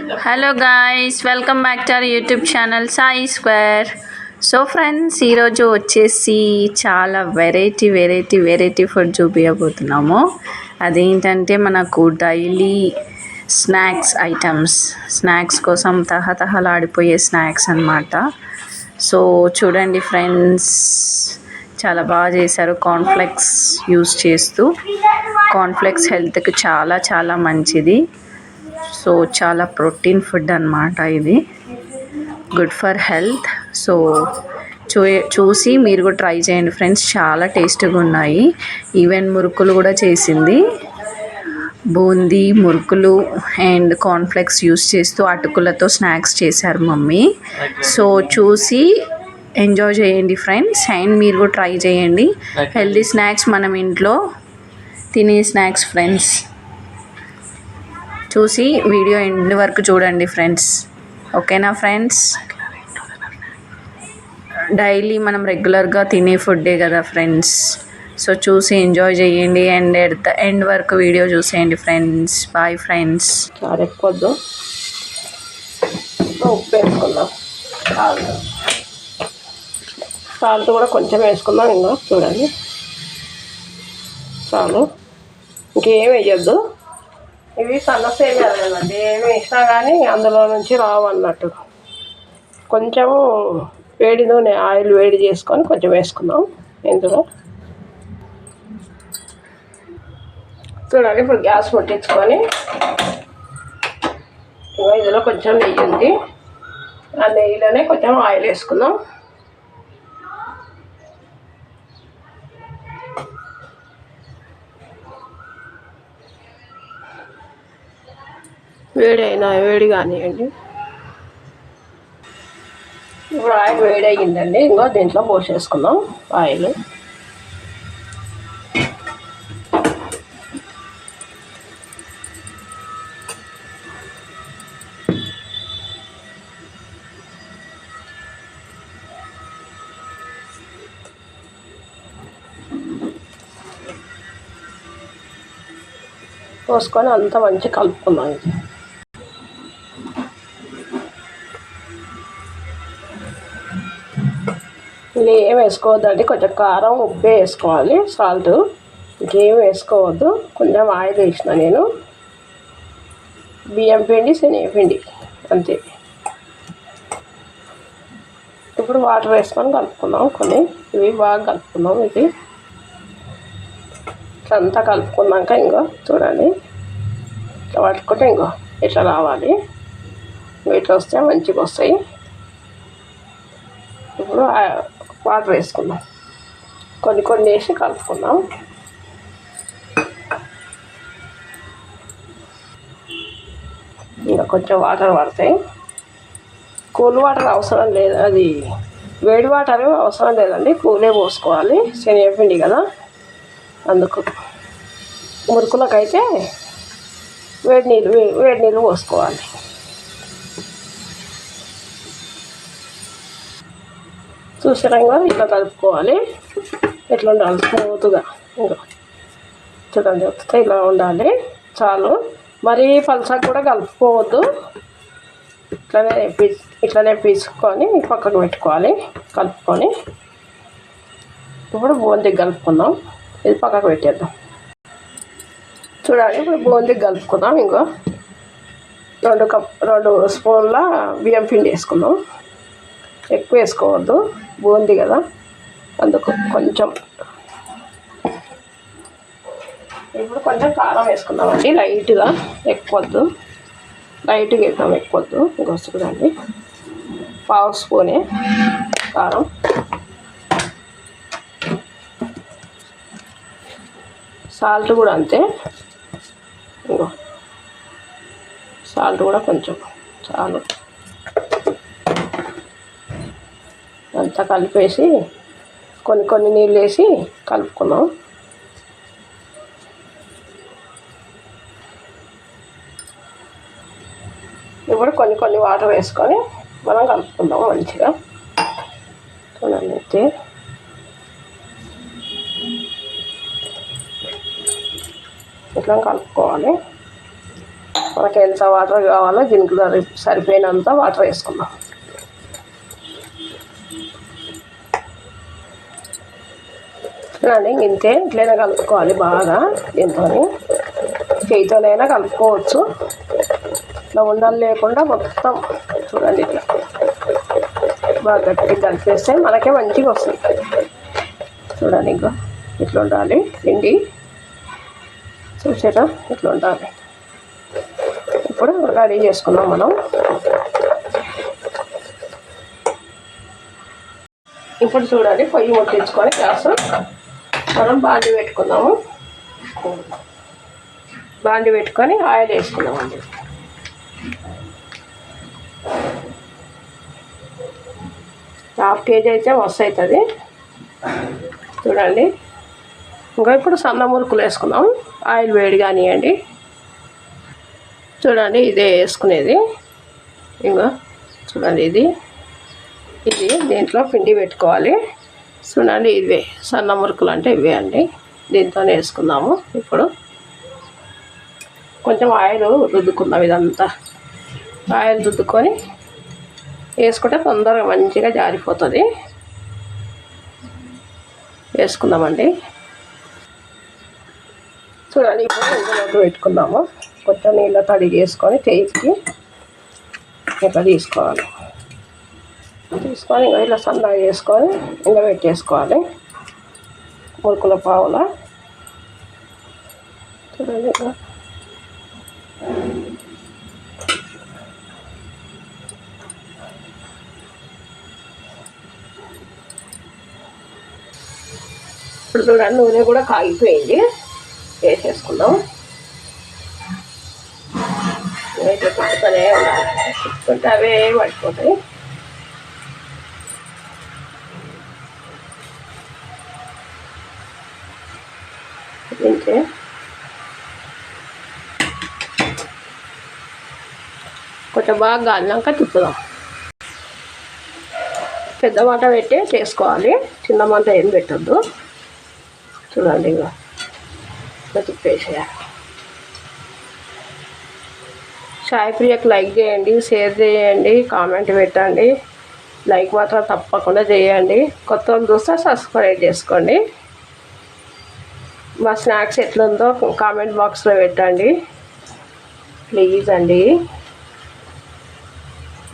Hello guys welcome back to our YouTube channel Sai square so friends ఈరోజు వచ్చేసి చాలా variety variety variety food చూపించబోతున్నాము అదేంటంటే మనకు డైలీ స్నాక్స్ ఐటమ్స్ స్నాక్స్ కోసం తహతహలాడిపోయే స్నాక్స్ అన్నమాట. సో చూడండి ఫ్రెండ్స్ చాలా బాగా చేశారు. కార్న్ఫ్లెక్స్ యూస్ చేస్తూ. కార్న్ఫ్లెక్స్ హెల్త్కి చాలా చాలా మంచిది. సో చాలా ప్రోటీన్ ఫుడ్ అన్నమాట ఇది. Good for health. సో చూ చూసి మీరు కూడా ట్రై చేయండి ఫ్రెండ్స్. చాలా టేస్టీగా ఉన్నాయి. ఈవెన్ మురుకులు కూడా చేసింది. బూందీ మురుకులు అండ్ కార్న్ఫ్లెక్స్ యూస్ చేస్తూ అటుకులతో స్నాక్స్ చేశారు మమ్మీ. సో చూసి ఎంజాయ్ చేయండి ఫ్రెండ్స్. అండ్ మీరు కూడా ట్రై చేయండి. హెల్దీ స్నాక్స్ మనం ఇంట్లో తినే స్నాక్స్ ఫ్రెండ్స్. చూసి వీడియో ఎండ్ వరకు చూడండి ఫ్రెండ్స్. ఓకేనా ఫ్రెండ్స్? డైలీ మనం రెగ్యులర్గా తినే ఫుడ్డే కదా ఫ్రెండ్స్. సో చూసి ఎంజాయ్ చేయండి అండ్ ఎడత ఎండ్ వరకు వీడియో చూసేయండి ఫ్రెండ్స్. Bye friends. చాలా ఎక్కువ వద్దు ఉప్పు వేసుకుందాం. సాల్ట్ కూడా కొంచెం వేసుకుందాం ఇంకా చూడండి. చాలు. ఇంకేం వేయద్దు. ఇవి సన్న సేమియాలు ఏమి వేసినా కానీ అందులో నుంచి రావు అన్నట్టు. కొంచెము వేడి నూనె ఆయిల్ వేడి చేసుకొని కొంచెం వేసుకుందాం ఇందులో. చూడండి ఇప్పుడు గ్యాస్ పట్టించుకొని. ఇందులో కొంచెం నెయ్యి ఉంది. ఆ నెయ్యిలోనే కొంచెం ఆయిల్ వేసుకుందాం. వేడి అయినా వేడి కానివ్వండి. ఇప్పుడు ఆయిల్ వేడయ్యిందండి. ఇంకో దీంట్లో పోసేసుకుందాం ఆయిల్. పోసుకొని అంతా మంచి కలుపుకుందాం ఇది. ఇలా ఏం వేసుకోవద్దండి కొంచెం కారం ఉప్పు వేసుకోవాలి సాల్ట్ ఇంకేం వేసుకోవద్దు. కొంచెం ఆయిల్ వేసిన నేను. బియ్యం పిండి శనగపిండి అంతే. ఇప్పుడు వాటర్ వేసుకొని కలుపుకుందాం కొన్ని. ఇవి బాగా కలుపుకుందాం ఇది. ఇట్లంతా కలుపుకున్నాక ఇంకో చూడండి. ఇట్లా పట్టుకుంటే ఇంకో ఇట్లా రావాలి. ఇట్లా వస్తే మంచిగా వస్తాయి. ఇప్పుడు వాటర్ వేసుకుందాం కొన్ని కొన్ని వేసి కలుపుకుందాం ఇంకా కొంచెం వాటర్ పడతాయి కూల్ వాటర్ అవసరం లేదు. అది వేడి వాటర్ అవసరం లేదండి. కూలే పోసుకోవాలి. శనగపిండి కదా. అందుకు మురుకులకైతే వేడి నీళ్ళు వేడి నీళ్ళు పోసుకోవాలి. చూసారంగా ఇట్లా కలుపుకోవాలి. ఇట్లా ఉండాలి? స్మూత్గా. ఇంకా చూడండి వస్తే ఇలా ఉండాలి. చాలు. మరీ పలసా కూడా కలుపుకోవద్దు. ఇట్లనే ఇట్లనే పీసుకొని పక్కకు పెట్టుకోవాలి. కలుపుకొని. ఇప్పుడు బూందీ కలుపుకుందాం. ఇది పక్కకు పెట్టేద్దాం. చూడండి ఇప్పుడు బూందీ కలుపుకుందాం. ఇంకో రెండు కప్ రెండు స్పూన్ల బియ్యం పిండి వేసుకుందాం. ఎక్కువ వేసుకోవద్దు. బోంది కదా? అందుకు కొంచెం. ఇప్పుడు కొంచెం కారం వేసుకుందామండి. లైట్గా ఎక్కువద్దు. లైట్గా వేద్దాం ఎక్కువద్దు. ఇంకో చూడండి. పావు స్పూనే కారం. సాల్ట్ కూడా అంతే. ఇంకో. సాల్ట్ కూడా కొంచెం చాలు. అంతా కలిపేసి కొన్ని కొన్ని నీళ్ళు వేసి కలుపుకున్నాం ఇప్పుడు కొన్ని కొన్ని వాటర్ వేసుకొని మనం కలుపుకుందాం మంచిగా. చూడండి అయితే. ఇట్లా కలుపుకోవాలి. మనకి ఎంత వాటర్ కావాలో దీనికి సరి- సరిపోయినంత వాటర్ వేసుకుందాం. చూడండి ఇంతే ఇట్లైనా కలుపుకోవాలి బాగా. దీంతో చేయితోనైనా కలుపుకోవచ్చు. ఇట్లా ఉండాలి లేకుండా మొత్తం చూడండి ఇట్లా బాగా గట్టిగా కలిపేస్తే మనకే మంచిగా వస్తుంది. చూడండి ఇంకా ఇట్లా ఉండాలి. పిండి చూసారా? ఇట్లా ఉండాలి. ఇప్పుడు రెడీ చేసుకున్నాం మనం. ఇప్పుడు చూడాలి పొయ్యి ముట్టించుకొని గ్యాస్ మనం బాండి పెట్టుకున్నాము. బాండి పెట్టుకొని ఆయిల్ వేసుకుందామండి హాఫ్ కేజీ అయితే మస్తు అవుతుంది చూడండి. ఇంకా ఇప్పుడు సన్న మురుకులు వేసుకున్నాం ఆయిల్ వేడి కానివ్వండి చూడండి ఇదే వేసుకునేది. ఇంకా చూడండి ఇది. ఇది దీంట్లో పిండి పెట్టుకోవాలి. చూడండి ఇవే. సన్న మురుకులు అంటే ఇవే అండి. దీంతో వేసుకుందాము ఇప్పుడు. కొంచెం ఆయిల్ రుద్దుకుందాం ఇదంతా. ఆయిల్ రుద్దుకొని వేసుకుంటే తొందరగా మంచిగా జారిపోతుంది. వేసుకుందామండి. చూడండి ఇప్పుడు ఇందులోకి పెట్టుకుందాము. కొంచెం నీళ్ళ తడి చేసుకొని చేతికి ఇట్లా తీసుకోవాలి? తీసుకొని ఇలా సన్నగా చేసుకొని ఇంకా పెట్టేసుకోవాలి మురుకుల పావుల. చూడండి ఇప్పుడు చూడండి నూనె కూడా కాగిపోయింది. వేసేసుకుందాం. అయితే తిప్పుతూనే ఉండాలి. అవే పడిపోతాయి. తింటే కొంచెం బాగా గాలినాక తిప్పుదాం. పెద్ద మంట పెట్టి చేసుకోవాలి. చిన్న మంట ఏం పెట్టద్దు. చూడండి ఇక ఇట్లా తిప్పేసేయాలి సాయి ప్రియకు లైక్ చేయండి షేర్ చేయండి కామెంట్ పెట్టండి. లైక్ మాత్రం తప్పకుండా చేయండి. కొత్త వాళ్ళు చూస్తే సబ్స్క్రైబ్ చేసుకోండి. మా స్నాక్స్ ఎట్లుందో కామెంట్ బాక్స్లో పెట్టండి. ప్లీజ్ అండి.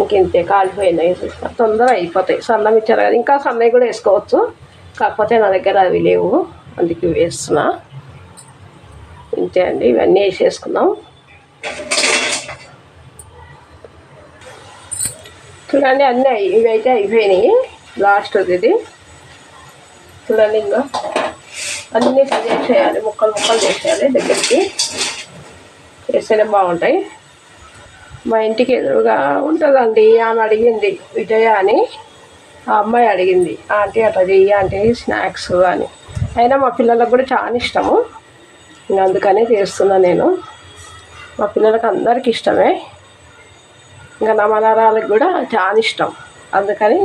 ఇంకింతే కాలిపోయినాయి తొందరగా అయిపోతాయి. సన్నం ఇచ్చారు కదా ఇంకా సన్నవి కూడా వేసుకోవచ్చు. కాకపోతే నా దగ్గర అవి లేవు. అందుకే వేస్తున్నా. ఇంతే అండి ఇవన్నీ వేసేసుకుందాం. చూడండి అన్నీ ఇవి అయితే అయిపోయినాయి. లాస్ట్ ఇది. చూడండి ఇంకా అన్నీ ఇట్లా చేయాలి ముక్కలు ముక్కలు చేసేయాలి దగ్గరికి. చేస్తేనే బాగుంటాయి. మా ఇంటికి ఎదురుగా ఉంటుందండి ఆమె అడిగింది విజయ అని. ఆ అమ్మాయి అడిగింది ఆంటీ అట్లా చెయ్యి ఆంటీ స్నాక్స్ అని. అయినా మా పిల్లలకు కూడా చాలా ఇష్టము. ఇంకా అందుకనే చేస్తున్నా నేను. మా పిల్లలకు అందరికీ ఇష్టమే. ఇంకా నా మనరాలకు కూడా చాలా ఇష్టం. అందుకని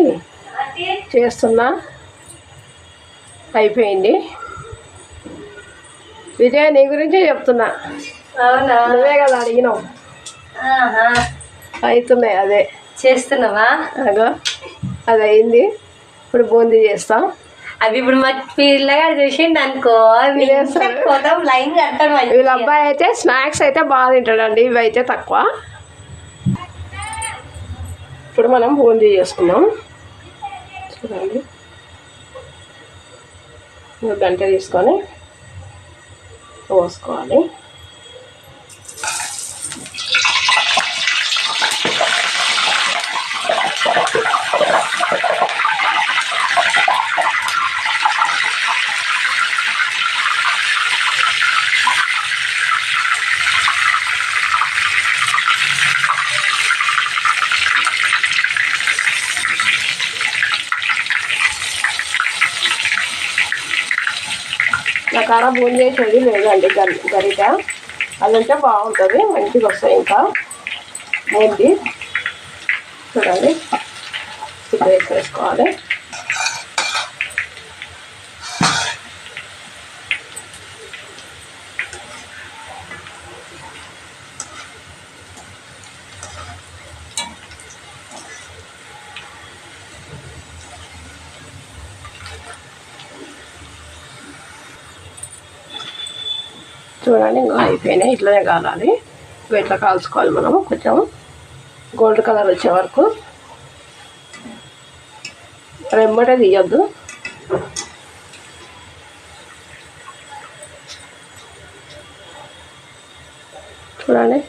చేస్తున్నా. అయిపోయింది. విజయ నీ గురించే చెప్తున్నా. అవునా? నువ్వే కదా అడిగినావు. అవుతున్నాయి అదే. చేస్తున్నావా? అగో అది అయింది ఇప్పుడు బూందీ చేస్తాం. అవి ఇప్పుడు మా పిల్లగాడు చూసిండు అనుకో పోతాం లైన్ కట్టాడు. వీళ్ళ అబ్బాయి అయితే స్నాక్స్ అయితే బాగా తింటాడండి ఇవి అయితే తక్కువ. ఇప్పుడు మనం బూందీ చేసుకుందాం. చూడండి. గంట తీసుకొని పోసుకోవాలి. కాడ బూందీ చేసేది లేదండి గరి గరిట. అదంటే బాగుంటుంది మంచిగా వస్తాయి ఇంకా. బూంది చూడండి. ఇప్పుడు వేసేసుకోవాలి చూడండి ఇంకా అయిపోయినాయి. ఇట్లనే కాలాలి. ఇంకా ఇట్లా కాల్చుకోవాలి మనము? కొంచెం గోల్డ్ కలర్ వచ్చే వరకు. రెమ్మటే తీయద్దు. చూడండి.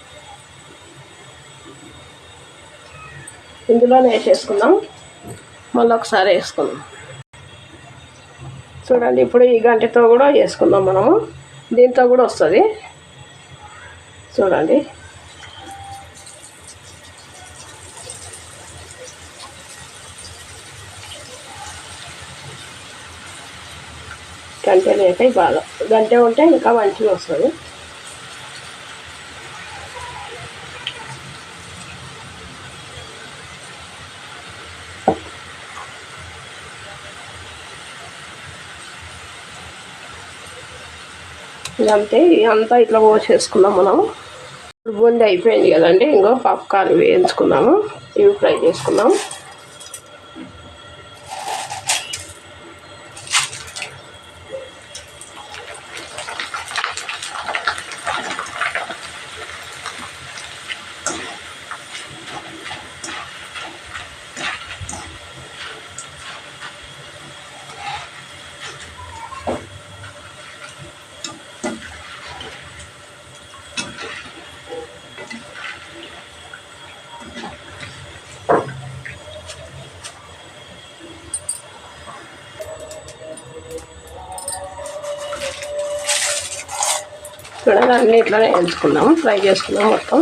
ఇందులోనే వేసేసుకుందాం. మళ్ళీ ఒకసారి వేసుకుందాం. చూడండి ఇప్పుడు ఈ గంటతో కూడా వేసుకుందాం మనము. దీంతో కూడా వస్తుంది. చూడండి. గంటలు అయితే బాగా. గంట ఉంటే ఇంకా మంచిగా వస్తుంది. అంతే అంతా ఇట్లా పోసేసుకున్నాం మనం. బూంది అయిపోయింది కదండి ఇంకో పాప్కార్న్ వేయించుకున్నాము. ఇవి ఫ్రై చేసుకున్నాం. చూడండి అన్నీ ఇట్లానే వేయించుకున్నాము ఫ్రై చేసుకున్నాం మొత్తం.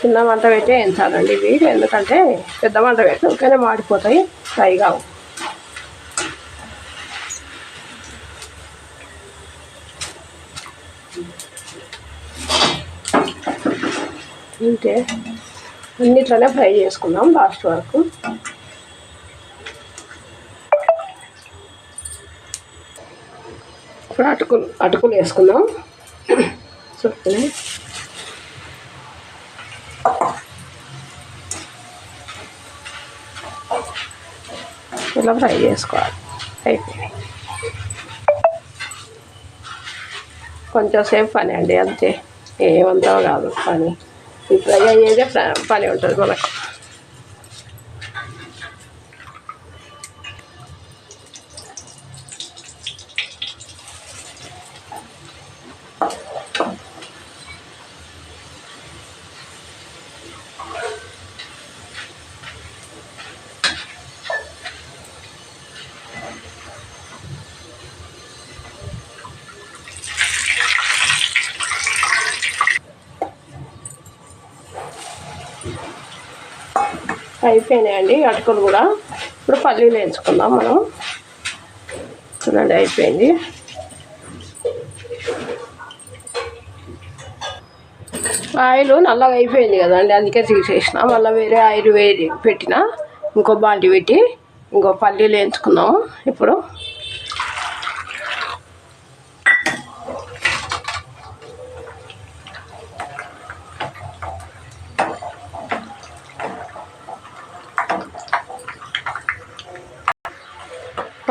చిన్న మంట పెట్టి వేయించాలండి ఇవి. ఎందుకంటే పెద్ద మంట పెట్టి ఒకనే మాడిపోతాయి. ఫ్రై కావు అన్నిట్లోనే ఫ్రై చేసుకుందాం లాస్ట్ వరకు. ఇప్పుడు అటుకులు అటుకులు వేసుకుందాం. చూడండి. ఇలా ఫ్రై చేసుకోవాలి. అయిపోయింది. కొంచెం సేపు పని అండి అంతే. ఏమంతా కాదు పని. ఈ ఫ్రై అయ్యేదే పని ఉంటుంది మనకు అయిపోయినాయండి అటుకులు కూడా. ఇప్పుడు పల్లీలు వేయించుకుందాం మనం. చూడండి అయిపోయింది. ఆయిల్ నల్లగా అయిపోయింది కదండి అందుకే తీసేసిన. మళ్ళీ వేరే ఆయిల్ వేడి పెట్టిన ఇంకో బాండి పెట్టి ఇంకో పల్లీలు వేయించుకుందాము. ఇప్పుడు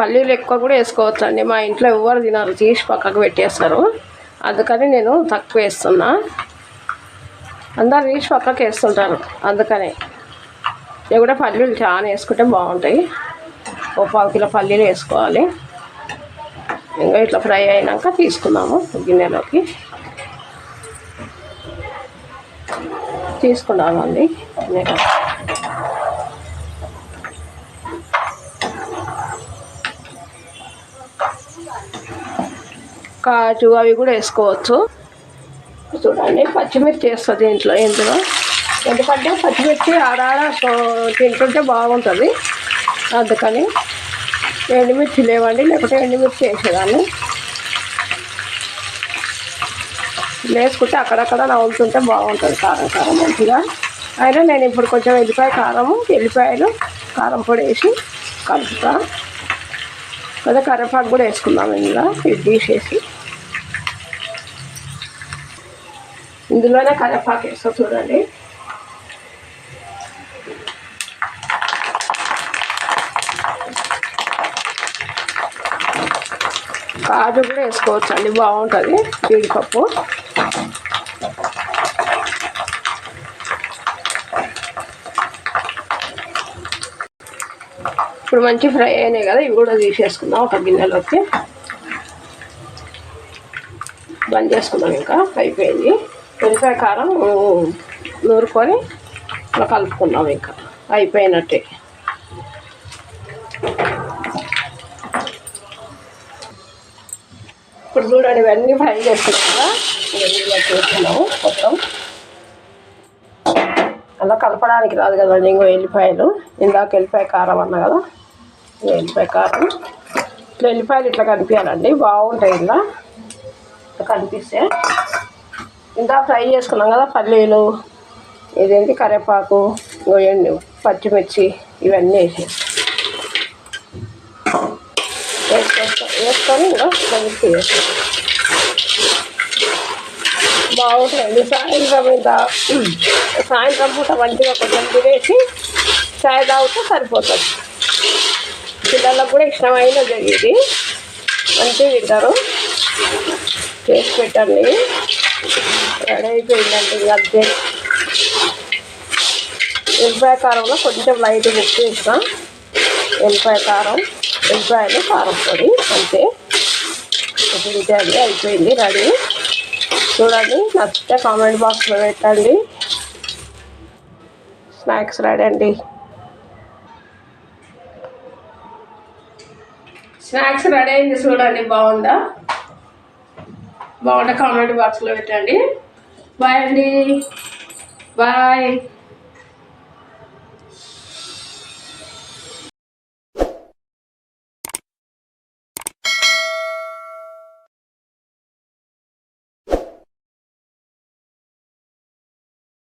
పల్లీలు ఎక్కువ కూడా వేసుకోవచ్చు అండి మా ఇంట్లో ఎవరు తినరు. తీసి పక్కకు పెట్టేస్తారు. అందుకని నేను తక్కువ వేస్తున్నా. అందరు తీసి పక్కకు వేస్తుంటారు. అందుకనే. ఇవి కూడా పల్లీలు చాలా వేసుకుంటే బాగుంటాయి. ఓ పావు కిలో పల్లీలు వేసుకోవాలి. ఇంకా ఇట్లా ఫ్రై అయినాక తీసుకున్నాము గిన్నెలోకి. తీసుకున్నామండి గిన్నెలో కాజు అవి కూడా వేసుకోవచ్చు. చూడండి పచ్చిమిర్చి వేస్తుంది ఇంట్లో ఇందులో. ఎందుకంటే పచ్చిమిర్చి ఆడాడ తింటుంటే బాగుంటుంది. అందుకని ఎండుమిర్చి లేవండి లేకపోతే ఎండుమిర్చి వేసేదాన్ని. వేసుకుంటే అక్కడక్కడ నవ్వుతుంటే బాగుంటుంది కారం కారం మంచిగా. అయినా నేను ఇప్పుడు కొంచెం ఎల్లిపాయ కారము ఎల్లిపాయలు కారం పొడి వేసి కలుపుతాను అదే కరివేపాకు కూడా వేసుకుందాం ఇందులో. ఇది తీసేసి. ఇందులోనే కరివేపాకు వేస్తా చూడండి. కాజు కూడా వేసుకోవచ్చు అండి బాగుంటుంది జీడిపప్పు. ఇప్పుడు మంచి ఫ్రై అయినాయి కదా ఇవి కూడా తీసేసుకుందాం. ఒక గిన్నెలోకి బంద్ చేసుకున్నాం ఇంకా. అయిపోయింది. ఉల్లిపాయ కారం నూరుకొని ఇలా కలుపుకున్నాం ఇంకా. అయిపోయినట్టే. ఇప్పుడు చూడండి ఇవన్నీ ఫ్రై చేసుకున్నాం కదా. ఇవన్నీ చేసుకున్నాము మొత్తం. అలా కలపడానికి రాదు కదండి ఇంకో ఎల్లిపాయలు. ఇందాక ఎల్లిపాయ కారం అన్న కదా. ఎల్లిపాయ కారం ఇట్లా ఎల్లిపాయలు ఇట్లా కనిపించాలండి. బాగుంటాయి ఇలా ఇట్లా కనిపిస్తే. ఇంకా ఫ్రై చేసుకున్నాం కదా పల్లీలు ఇదేంటి కరివేపాకు గొయ్యండి పచ్చిమిర్చి ఇవన్నీ వేసి వేసుకొని ఇంకా కలిపి వేస్తాం బాగుంటుంది సాయంత్రం ఇంత సాయంత్రం పూట మంచిగా కొంచెం తినేసి చాయ్ తాగితే సరిపోతుంది. పిల్లలకు కూడా ఇష్టమైన ఇది మంచిగా తింటారు. చేసి పెట్టండి. రెడీ అయిపోయిందండి అంతే ఎల్లిపాయ కారంలో కొంచెం లైట్ ఉప్పు వేసిన ఎల్లిపాయ కారం ఎల్లిపాయలు కారం పొడి అంతే. ఇప్పుడు అండి అయిపోయింది రెడీ. చూడండి నచ్చితే కామెంట్ బాక్స్లో పెట్టండి. స్నాక్స్ రెడీ అండి. స్నాక్స్ రెడీ అయింది చూడండి బాగుందా? బాగుంటే కామెంట్ బాక్స్లో పెట్టండి. బాయ్ అండి. బాయ్